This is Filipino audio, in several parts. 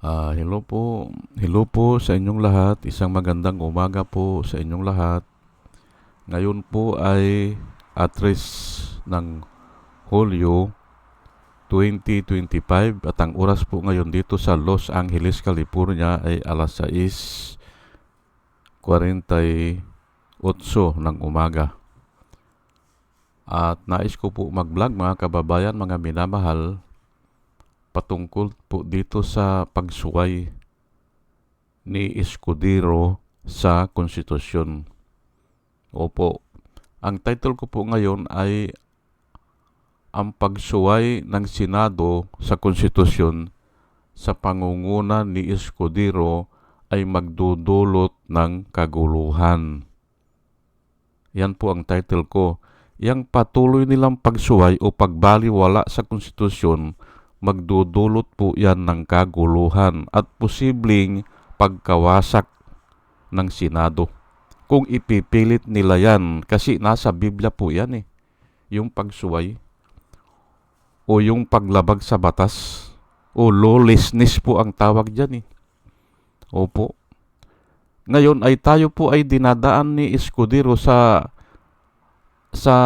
Ah, hello po. Hello po sa inyong lahat. Isang magandang umaga po sa inyong lahat. Ngayon po ay address ng Hulyo 2025 at ang oras po ngayon dito sa Los Angeles, California ay alas 6.48 ng umaga. At nais ko po mag-vlog mga kababayan, mga minamahal, patungkol po dito sa pagsuway ni Escudero sa konstitusyon. Opo, ang title ko po ngayon ay ang pagsuway ng Senado sa konstitusyon sa pangunguna ni Escudero ay magdudulot ng kaguluhan. Yan po ang title ko. Yang patuloy nilang pagsuway o pagbaliwala sa konstitusyon magdudulot po yan ng kaguluhan at posibleng pagkawasak ng Senado. Kung ipipilit nila yan, kasi nasa Biblia po yan eh, yung pagsuway o yung paglabag sa batas o lawlessness po ang tawag dyan eh. Opo. Ngayon ay tayo po ay dinadaan ni Escudero sa sa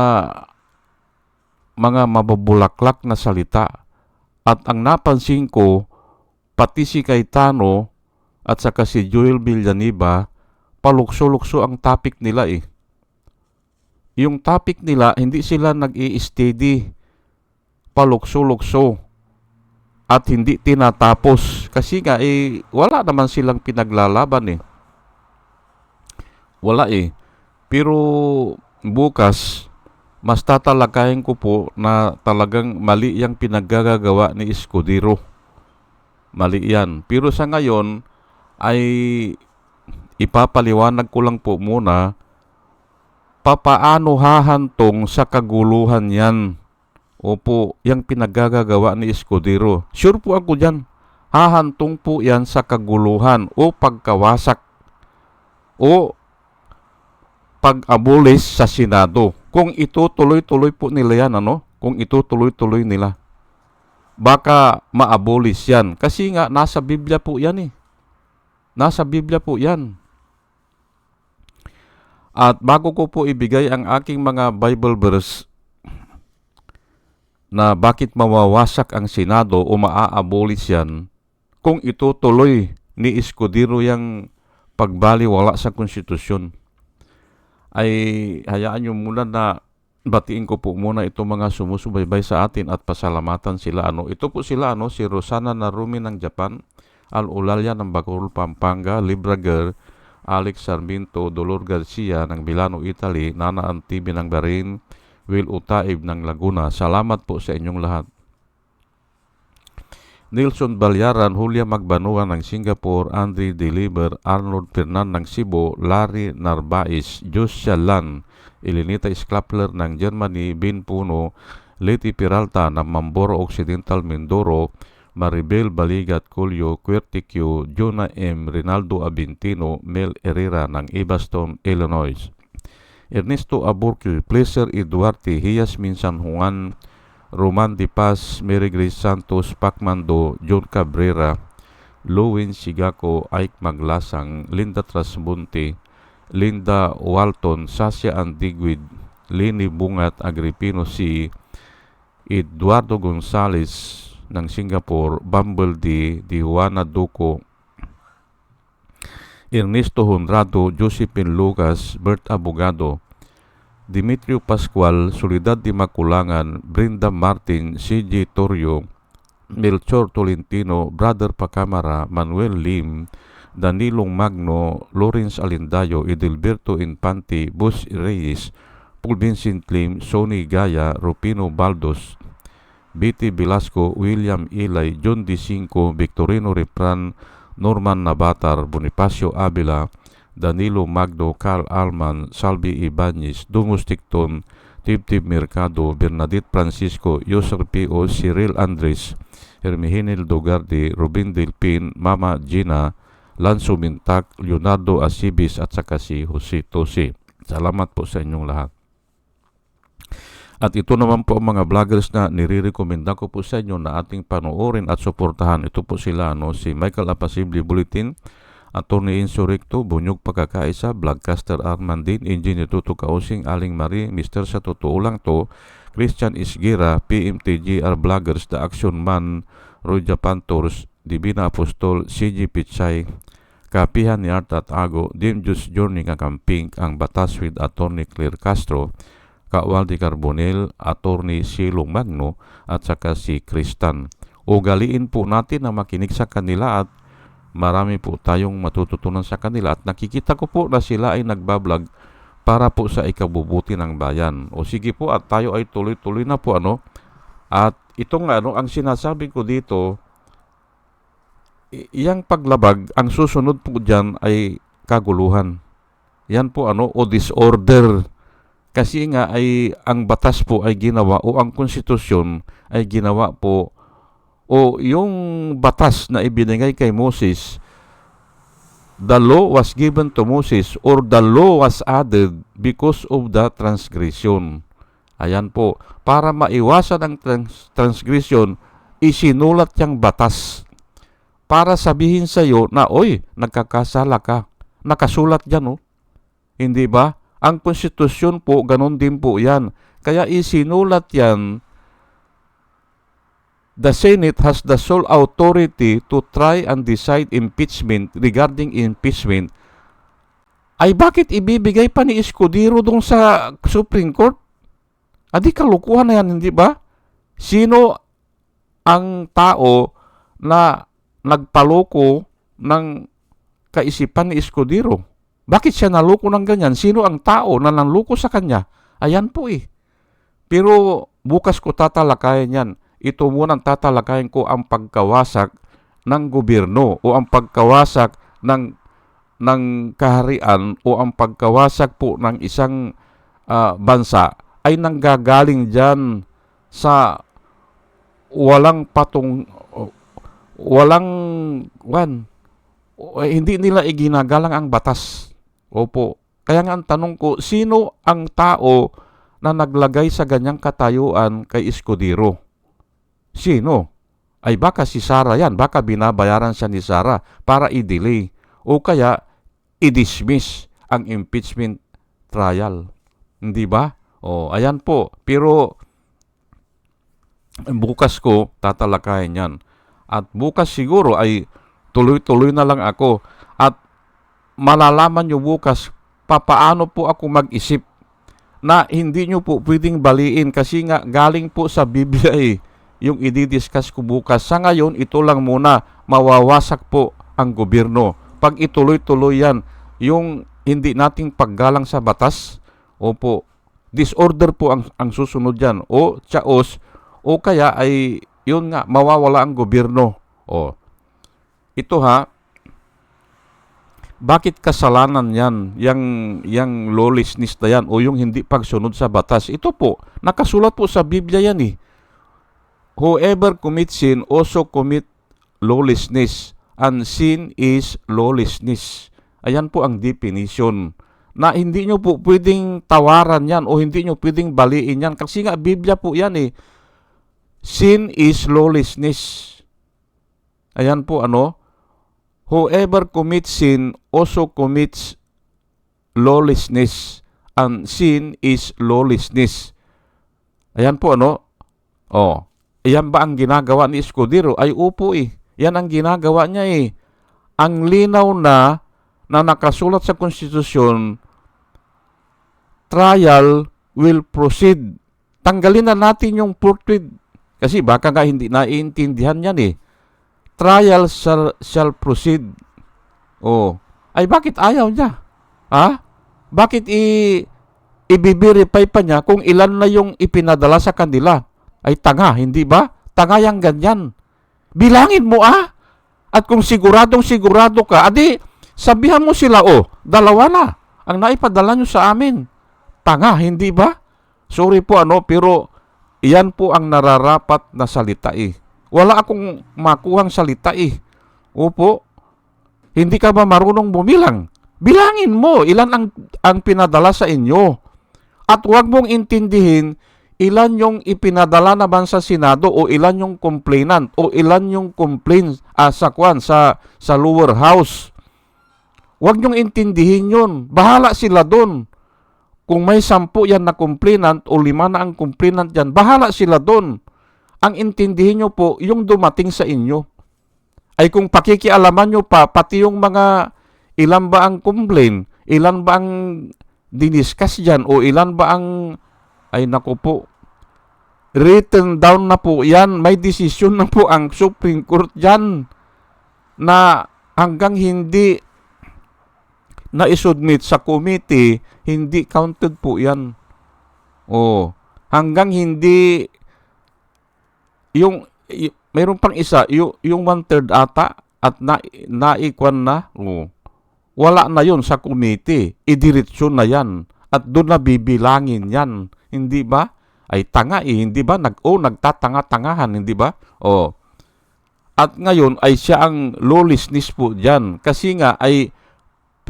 mga mababulaklak na salita at ang napansin ko, pati si Cayetano at saka si Joel Villanueva, palukso-lukso ang topic nila eh. Yung topic nila, hindi sila nag steady palukso-lukso at hindi tinatapos. Kasi nga, eh, wala naman silang pinaglalaban eh. Wala eh. Pero bukas, mas tatalakayin ko po na talagang mali yung pinaggagawa ni Escudero. Mali yan. Pero sa ngayon ay ipapaliwanag ko lang po muna papaano hahantong sa kaguluhan yan. Opo, yung pinaggagawa ni Escudero. Sure po ako dyan. Hahantong po yan sa kaguluhan o pagkawasak o pag-abolish sa Senado kung ito tuloy-tuloy po nila yan, ano? Kung ito tuloy-tuloy nila. Baka ma-abolish yan. Kasi nga, nasa Biblia po yan eh. Nasa Biblia po yan. At bago ko po ibigay ang aking mga Bible verse na bakit mawawasak ang Senado o maa-abolish yan kung ito tuloy ni Escudero yung pagbaliwala sa konstitusyon ay hayaan nyo muna na batiin ko po muna itong mga sumusubaybay sa atin at pasalamatan sila. Ano, ito po sila, ano, si Rosana Narumi ng Japan, Al Ulalya ng Bacolod, Pampanga, Librager, Alex Sarmiento, Dolor Garcia ng Milano, Italy, Nana Antibi ng Barin, Will Utaib ng Laguna. Salamat po sa inyong lahat. Nelson Balyaran, Julia Magbanua ng Singapore, Andre Deliver, Arnold Fernan ng Cebu, Larry Narbais, Josia Lan, Elenita Sklapler ng Germany, Bin Puno, Leti Peralta ng Mamboro Occidental Mindoro, Maribel Baligat Culio, Querticio, Jonah M. Rinaldo Abintino, Mel Herrera ng Ebaston, Illinois. Ernesto Aburque, Pleasure Eduarte, Hias Minsan Juan, Roman Di Paz, Mary Grace Santos, Pacmando, John Cabrera, Lowin Sigako, Ike Maglasang, Linda Trasmonte, Linda Walton, Sasha Andigwid, Lini Bungat Agripino C, Eduardo Gonzales ng Singapore, Bumble D, Juana Duco, Ernesto Honrado, Josephine Lucas, Bert Abogado, Dimitrio Pascual, Solidad de Maculangan, Brenda Martin, CJ Torrio, Melchor Tolentino, Brother Pacamara, Manuel Lim, Danilong Magno, Lawrence Alindayo, Edelberto Infante, Bus Reyes, Paul Vincent Lim, Sonny Gaya, Rupino Baldos, B.T. Velasco, William Ilay, John D. Cinco, Victorino Repran, Norman Nabatar, Bonifacio Avila, Danilo Magdo, Carl Alman, Salvi Ibanez, Dungus Ticton, Tibtib Mercado, Bernadette Francisco, Yosef P.O., Cyril Andres, Hermihinil Dogardi, Rubin Delpin, Mama Gina, Lanzo Mintak, Leonardo Asibis at saka si Jose Tosi. Salamat po sa inyong lahat. At ito naman po ang mga vloggers na nire-recommenda ko po sa inyo na ating panoorin at suportahan. Ito po sila, no, si Michael Apasible Bulletin, Attorney Insurrecto, Bunyog Pagkakaisa, Vlogcaster Armandin, Engineer Tuto Kausing, Aling Marie, Mr. Sa Totoo Lang To, Christian Isgira, PMTGR Vloggers, The Action Man, Roy Japan Tours, Divina Apostol, CG Pichay, Kapihan ni Art at Ago, Dim Juice Journey nga Camping, ang Batas with Attorney Claire Castro, Kawaldi Carbonel, Attorney Silong Magno, at saka si Kristan. Ugaliin po natin na makinig sa kanila at marami po tayong matututunan sa kanila at nakikita ko po na sila ay nagbablog para po sa ikabubuti ng bayan. O sige po at tayo ay tuloy-tuloy na po ano. At itong ano, ang sinasabi ko dito, iyang paglabag, ang susunod po dyan ay kaguluhan. Yan po ano, o disorder. Kasi nga ay ang batas po ay ginawa o ang konstitusyon ay ginawa po o yung batas na ibinigay kay Moses, the law was given to Moses or the law was added because of the transgression. Ayan po, para maiwasan ang trans- transgression, isinulat yung batas para sabihin sa iyo na, oy, nagkakasala ka. Nakasulat yan, oh. Hindi ba? Ang konstitusyon po, ganun din po yan. Kaya isinulat yan the Senate has the sole authority to try and decide impeachment regarding impeachment, ay bakit ibibigay pa ni Escudero dun sa Supreme Court? Adi kalukuhan na yan, hindi ba? Sino ang tao na nagpaloko ng kaisipan ni Escudero? Bakit siya naloko ng ganyan? Sino ang tao na nanloko sa kanya? Ayan po eh. Pero bukas ko tatalakayan yan ito muna ang tatalakayin ko ang pagkawasak ng gobyerno o ang pagkawasak ng ng kaharian o ang pagkawasak po ng isang ah, bansa ay nanggagaling diyan sa walang patong walang wan hindi nila iginagalang ang batas. Opo. Kaya nga ang tanong ko, sino ang tao na naglagay sa ganyang katayuan kay Escudero? Sino? Ay baka si Sara yan, baka binabayaran siya ni Sara para i-delay o kaya i-dismiss ang impeachment trial. Hindi ba? O, ayan po. Pero bukas ko tatalakayin yan. At bukas siguro ay tuloy-tuloy na lang ako. At malalaman nyo bukas papaano po ako mag-isip na hindi nyo po pwedeng baliin kasi nga galing po sa Biblia eh yung i-discuss ko bukas. Sa ngayon, ito lang muna, mawawasak po ang gobyerno. Pag ituloy-tuloy yan, yung hindi nating paggalang sa batas, opo, disorder po ang, ang susunod yan. O chaos, o kaya ay, yun nga, mawawala ang gobyerno. O, ito ha, bakit kasalanan yan, yang, yang lawlessness na yan, o yung hindi pagsunod sa batas? Ito po, nakasulat po sa Biblia yan eh. Whoever commits sin also commit lawlessness, and sin is lawlessness. Ayan po ang definition na hindi nyo po pwedeng tawaran yan o hindi nyo pwedeng baliin yan. Kasi nga, Biblia po yan eh. Sin is lawlessness. Ayan po ano. Whoever commits sin also commits lawlessness. And sin is lawlessness. Ayan po ano. Oh, Iyan ba ang ginagawa ni Escudero? Ay upo eh. Yan ang ginagawa niya eh. Ang linaw na na nakasulat sa konstitusyon, trial will proceed. Tanggalin na natin yung forthwith. Kasi baka nga hindi naiintindihan yan eh. Trial shall, shall proceed. Oh. Ay bakit ayaw niya? Ha? Bakit i i-verify pa niya kung ilan na yung ipinadala sa kanila? Ay tanga, hindi ba? Tanga yang ganyan. Bilangin mo ah. At kung siguradong sigurado ka, adi, sabihan mo sila, oh, dalawa na. Ang naipadala nyo sa amin. Tanga, hindi ba? Sorry po ano, pero iyan po ang nararapat na salita eh. Wala akong makuhang salita eh. Opo, hindi ka ba marunong bumilang? Bilangin mo ilan ang, ang pinadala sa inyo. At huwag mong intindihin ilan yung ipinadala naman sa Senado o ilan yung complainant o ilan yung complaint ah, sa kwan sa sa lower house. Huwag niyong intindihin yun. Bahala sila doon. Kung may sampu yan na complainant o lima na ang complainant yan, bahala sila doon. Ang intindihin nyo po, yung dumating sa inyo. Ay kung pakikialaman nyo pa, pati yung mga ilan ba ang complaint, ilan ba ang diniskas dyan, o ilan ba ang, ay naku po, written down na po yan, may desisyon na po ang Supreme Court dyan na hanggang hindi na isubmit sa committee, hindi counted po yan. O, hanggang hindi yung y- mayroon pang isa, yung, yung one-third ata at na, naikwan na, o, wala na yon sa committee. Idiretso na yan. At doon na bibilangin yan. Hindi ba? Ay tanga eh, hindi ba? Nag, oh, nagtatanga-tangahan, hindi ba? Oh. At ngayon ay siya ang lawlessness po dyan. Kasi nga ay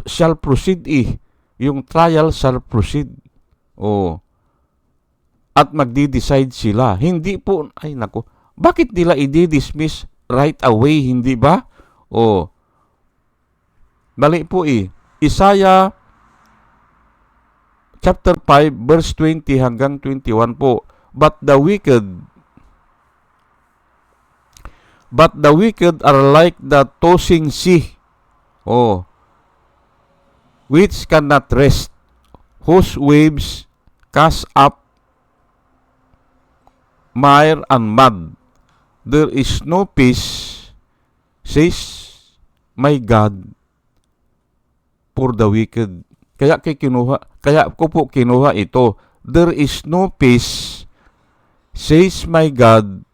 shall proceed eh. Yung trial shall proceed. Oh. At magdi-decide sila. Hindi po, ay nako, bakit nila i-dismiss right away, hindi ba? Oh. Mali po eh. Isaiah chapter 5 verse 20 hanggang 21 po. But the wicked But the wicked are like the tossing sea. Oh. Which cannot rest, whose waves cast up mire and mud. There is no peace, says my God, for the wicked. Kaya kay kinuha, kaya ko po kinuha ito. There is no peace, says my God,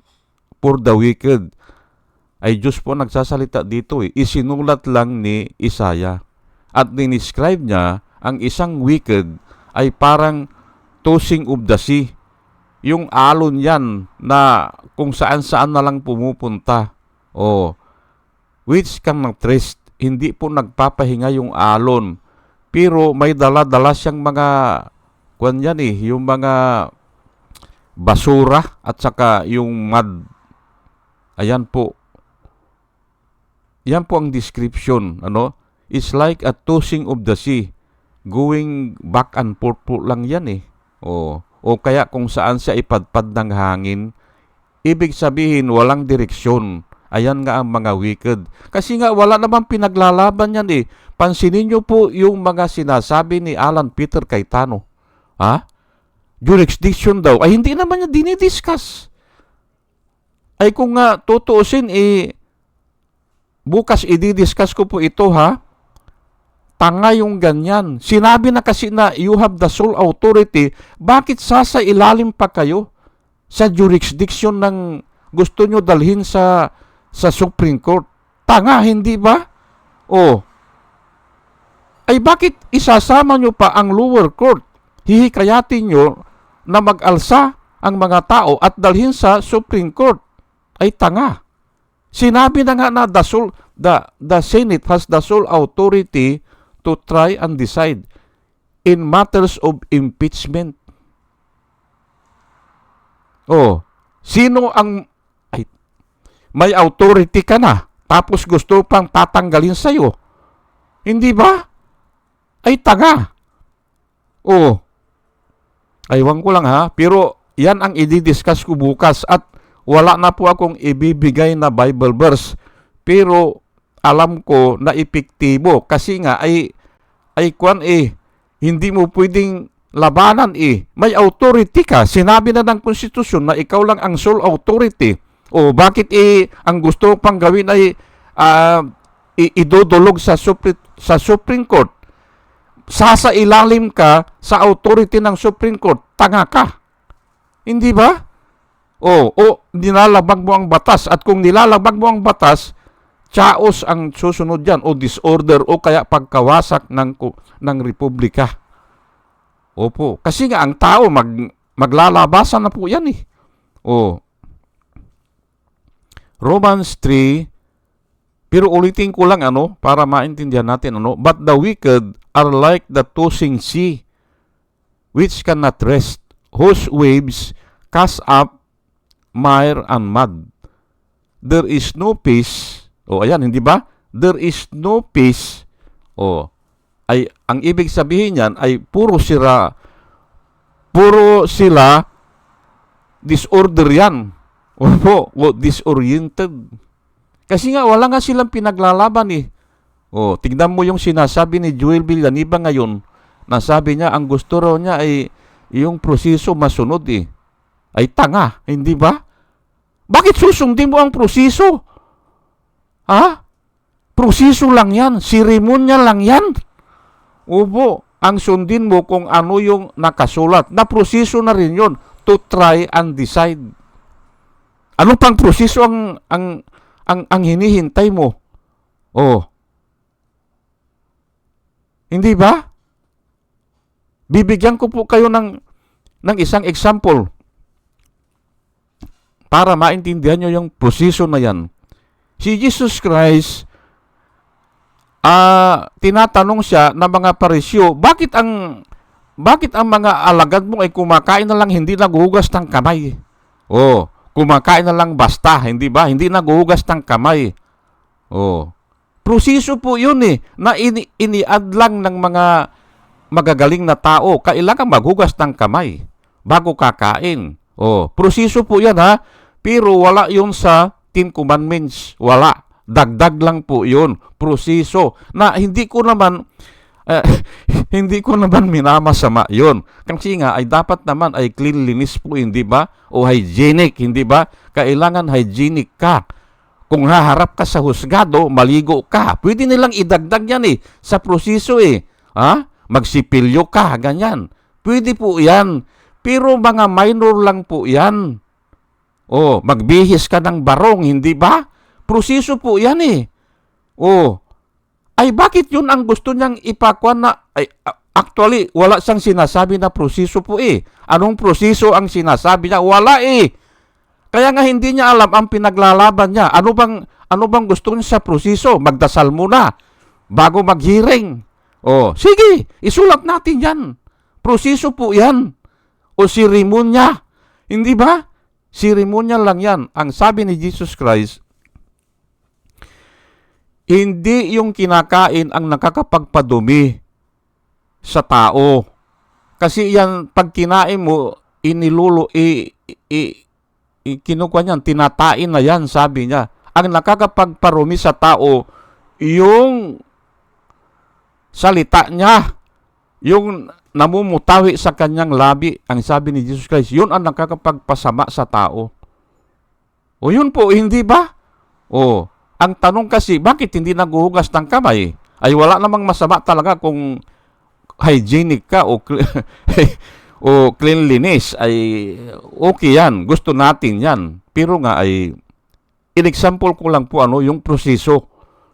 for the wicked. Ay Diyos po nagsasalita dito eh. Isinulat lang ni Isaiah. At dinescribe niya ang isang wicked ay parang tossing of the sea. Yung alon yan na kung saan saan na lang pumupunta. O, which kang nag-trust. Hindi po nagpapahinga yung alon. Pero may dala-dala siyang mga, kwan yan eh, yung mga basura at saka yung mud. Ayan po. Yan po ang description, ano? It's like a tossing of the sea. Going back and forth po lang yan eh. O, o kaya kung saan siya ipadpad ng hangin, ibig sabihin walang direksyon. Ayan nga ang mga wicked. Kasi nga wala namang pinaglalaban yan eh. Pansinin nyo po yung mga sinasabi ni Alan Peter Cayetano. Ha? Jurisdiction daw. Ay hindi naman niya dinidiscuss. Ay kung nga tutuusin eh, bukas i-discuss ko po ito ha. Tanga yung ganyan. Sinabi na kasi na you have the sole authority. Bakit sasa ilalim pa kayo sa jurisdiction ng gusto nyo dalhin sa sa Supreme Court? Tanga, hindi ba? O, ay bakit isasama nyo pa ang lower court? Hihikayatin nyo na mag-alsa ang mga tao at dalhin sa Supreme Court. Ay tanga. Sinabi na nga na the, sole, the, the Senate has the sole authority to try and decide in matters of impeachment. Oh, sino ang ay, may authority ka na tapos gusto pang tatanggalin sa iyo? Hindi ba? Ay taga. Oh. Aywan ko lang ha, pero yan ang i-discuss ko bukas at wala na po akong ibibigay na Bible verse. Pero alam ko na epektibo kasi nga ay ay kwan eh hindi mo pwedeng labanan eh may authority ka sinabi na ng konstitusyon na ikaw lang ang sole authority o bakit eh ang gusto pang gawin ay uh, idodolog sa Supreme, sa Supreme Court sasa ilalim ka sa authority ng Supreme Court. Tanga ka. Hindi ba? O o nilalabag mo ang batas. At kung nilalabag mo ang batas chaos ang susunod diyan o disorder o kaya pagkawasak ng ng republika. Opo, kasi nga ang tao mag maglalabasan na po yan eh. O. Romans 3 pero ulitin ko lang ano para maintindihan natin ano, but the wicked are like the tossing sea which cannot rest whose waves cast up mire and mud. There is no peace. O ayan, hindi ba? There is no peace. O ay ang ibig sabihin niyan ay puro sira puro sila disorder yan. O disoriented. Kasi nga wala nga silang pinaglalaban eh. O, tignan mo yung sinasabi ni Joel Villanueva ngayon na sabi niya ang gusto raw niya ay yung proseso masunod eh. Ay tanga, hindi ba? Bakit susundin mo ang proseso? Ha? Proseso lang yan. Seremonya lang yan. Opo, ang sundin mo kung ano yung nakasulat. Na proseso na rin yun to try and decide. Ano pang proseso ang ang ang, ang hinihintay mo? Oh. Hindi ba? Bibigyan ko po kayo ng ng isang example para maintindihan nyo yung proseso na yan. Si Jesus Christ, ah tinatanong siya ng mga parisyo, bakit ang bakit ang mga alagad mo ay kumakain na lang hindi naghuhugas ng kamay? Oh, kumakain na lang basta, hindi ba? Hindi naghuhugas ng kamay. Oh. Proseso po yun eh, na ini iniad lang ng mga magagaling na tao. Kailangan maghugas ng kamay bago kakain. Oh, proseso po yan ha. Pero wala yun sa Ten Commandments. Wala. Dagdag lang po yun. Proseso. Na hindi ko naman eh, hindi ko naman minamasama yun. Kasi nga ay dapat naman ay cleanliness po, hindi ba? O hygienic, hindi ba? Kailangan hygienic ka. Kung haharap ka sa husgado, maligo ka. Pwede nilang idagdag yan eh, sa proseso eh. Ha? Magsipilyo ka, ganyan. Pwede po yan. Pero mga minor lang po yan. Oh, magbihis ka ng barong, hindi ba? Proseso po yan eh. Oh, ay bakit yun ang gusto niyang ipakwan na, ay, actually, wala siyang sinasabi na proseso po eh. Anong proseso ang sinasabi niya? Wala eh. Kaya nga hindi niya alam ang pinaglalaban niya. Ano bang, ano bang gusto niya sa proseso? Magdasal muna bago mag-hearing. Oh, sige, isulat natin yan. Proseso po yan. O sirimonya. Hindi ba? Sirimonya lang yan. Ang sabi ni Jesus Christ, hindi yung kinakain ang nakakapagpadumi sa tao. Kasi yan, pag kinain mo, inilulo, i, i, kinukuha niyan, tinatain na yan, sabi niya. Ang nakakapagparumi sa tao, yung salita niya, yung namumutawi sa kanyang labi, ang sabi ni Jesus Christ, yun ang nakakapagpasama sa tao. O yun po, hindi ba? O, ang tanong kasi, bakit hindi naghuhugas ng kamay? Ay wala namang masama talaga kung hygienic ka o, o cleanliness ay okay yan. Gusto natin yan. Pero nga ay in-example ko lang po ano yung proseso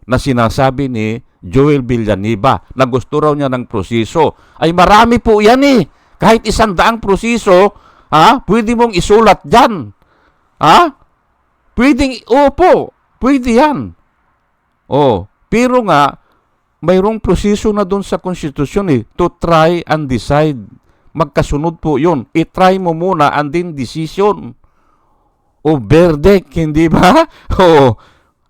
na sinasabi ni Joel Villanueva na gusto raw niya ng proseso. Ay marami po yan eh. Kahit isang daang proseso, ha, pwede mong isulat dyan. Ha? Pwedeng, opo, pwede yan. Oh, pero nga, mayroong proseso na doon sa konstitusyon eh, to try and decide. Magkasunod po yun. I-try mo muna and then decision. O verdict, hindi ba? O,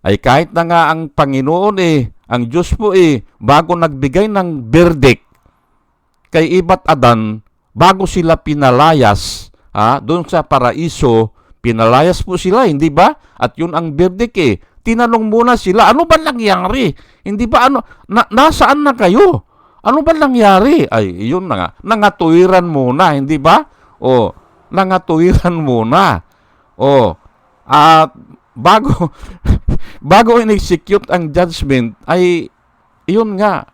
ay kahit na nga ang Panginoon eh, ang Diyos po eh, bago nagbigay ng verdict kay Ibat Adan, bago sila pinalayas ha, doon sa paraiso, pinalayas po sila, hindi ba? At yun ang verdict eh. Tinanong muna sila, ano ba nangyari? Hindi ba ano, na, nasaan na kayo? Ano ba nangyari? Ay, yun na nga. Nangatuwiran muna, hindi ba? O, nangatuwiran muna. O, at bago bago in-execute ang judgment ay yun nga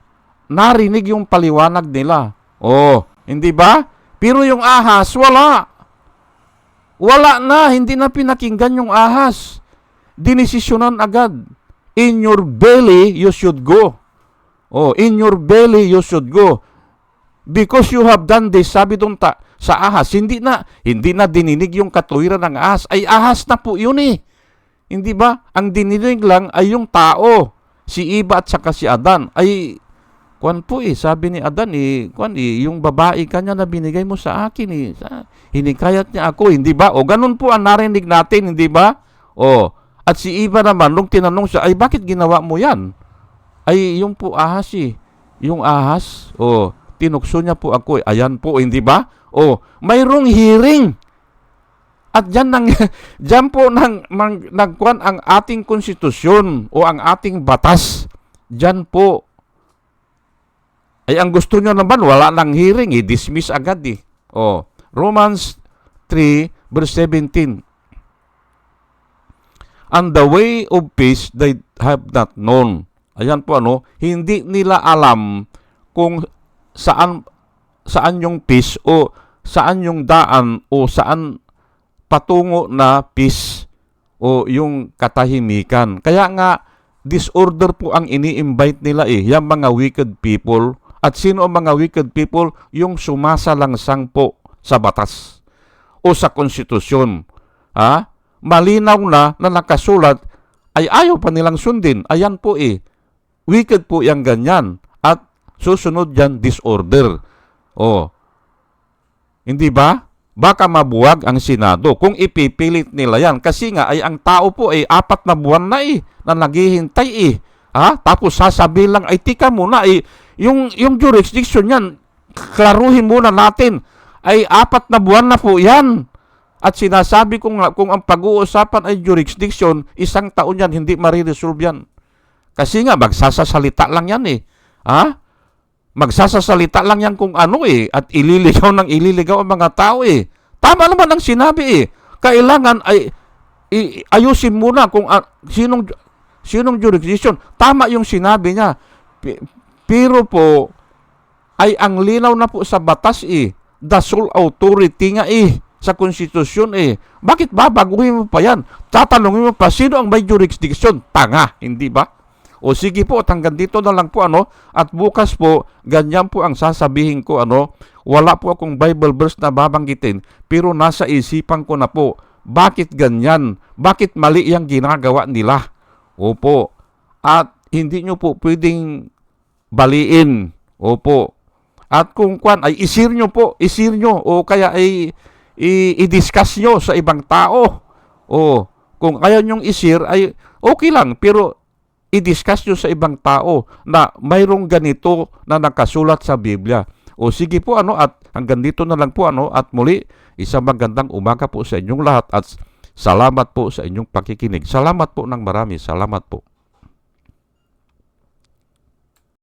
narinig yung paliwanag nila. Oh, hindi ba? Pero yung ahas wala. Wala na, hindi na pinakinggan yung ahas. Dinesisyonan agad. In your belly you should go. Oh, in your belly you should go. Because you have done this, sabi doon ta, sa ahas, hindi na, hindi na dininig yung katuwiran ng ahas. Ay ahas na po yun eh. Hindi ba? Ang dininig lang ay yung tao. Si Iba at saka si Adan. Ay, Kwan po eh, sabi ni Adan eh, kwan eh, yung babae kanya na binigay mo sa akin eh, sa, hinikayat niya ako, hindi ba? O ganun po ang narinig natin, hindi ba? O, at si Eva naman, nung tinanong siya, ay bakit ginawa mo yan? Ay, yung po ahas eh, yung ahas, o, tinukso niya po ako eh, ayan po, hindi ba? O, mayroong hearing. At dyan, nang, dyan po nang, mang, nagkuhan ang ating konstitusyon o ang ating batas. Dyan po, ay ang gusto nyo naman, wala nang hearing, i-dismiss agad eh. Oh, Romans 3 verse 17. And the way of peace they have not known. Ayan po ano, hindi nila alam kung saan saan yung peace o saan yung daan o saan patungo na peace o yung katahimikan. Kaya nga disorder po ang ini-invite nila eh, yung mga wicked people. At sino ang mga wicked people? Yung sumasalangsang po sa batas o sa konstitusyon. Ha? Malinaw na na nakasulat ay ayaw pa nilang sundin. Ayan po eh. Wicked po yung ganyan. At susunod yan disorder. O. Hindi ba? Baka mabuwag ang Senado kung ipipilit nila yan. Kasi nga ay ang tao po ay apat na buwan na eh na naghihintay eh. Ha? Tapos sasabihin lang, ay tika muna eh, yung, yung jurisdiction yan, klaruhin muna natin, ay apat na buwan na po yan. At sinasabi ko kung ang pag-uusapan ay jurisdiction, isang taon yan, hindi mariresolve yan. Kasi nga, magsasasalita lang yan eh. Ha? Magsasasalita lang yan kung ano eh, at ililigaw ng ililigaw ang mga tao eh. Tama naman ang sinabi eh. Kailangan ay i- ayusin muna kung ah, sinong sinong jurisdiction. Tama yung sinabi niya. Pi- Pero po ay ang linaw na po sa batas eh. The sole authority nga eh sa konstitusyon eh. Bakit ba baguhin mo pa yan? Tatanungin mo pa sino ang may jurisdiction? Tanga, hindi ba? O sige po, hanggang dito na lang po ano. At bukas po, ganyan po ang sasabihin ko ano. Wala po akong Bible verse na babanggitin. Pero nasa isipan ko na po. Bakit ganyan? Bakit mali yung ginagawa nila? Opo. At hindi nyo po pwedeng baliin. Opo. At kung kwan ay isir nyo po, isir nyo o kaya ay i-discuss nyo sa ibang tao. O kung ayaw nyong isir ay okay lang pero i-discuss nyo sa ibang tao na mayroong ganito na nakasulat sa Biblia. O sige po ano at hanggang dito na lang po ano at muli isang magandang umaga po sa inyong lahat at salamat po sa inyong pakikinig. Salamat po ng marami. Salamat po.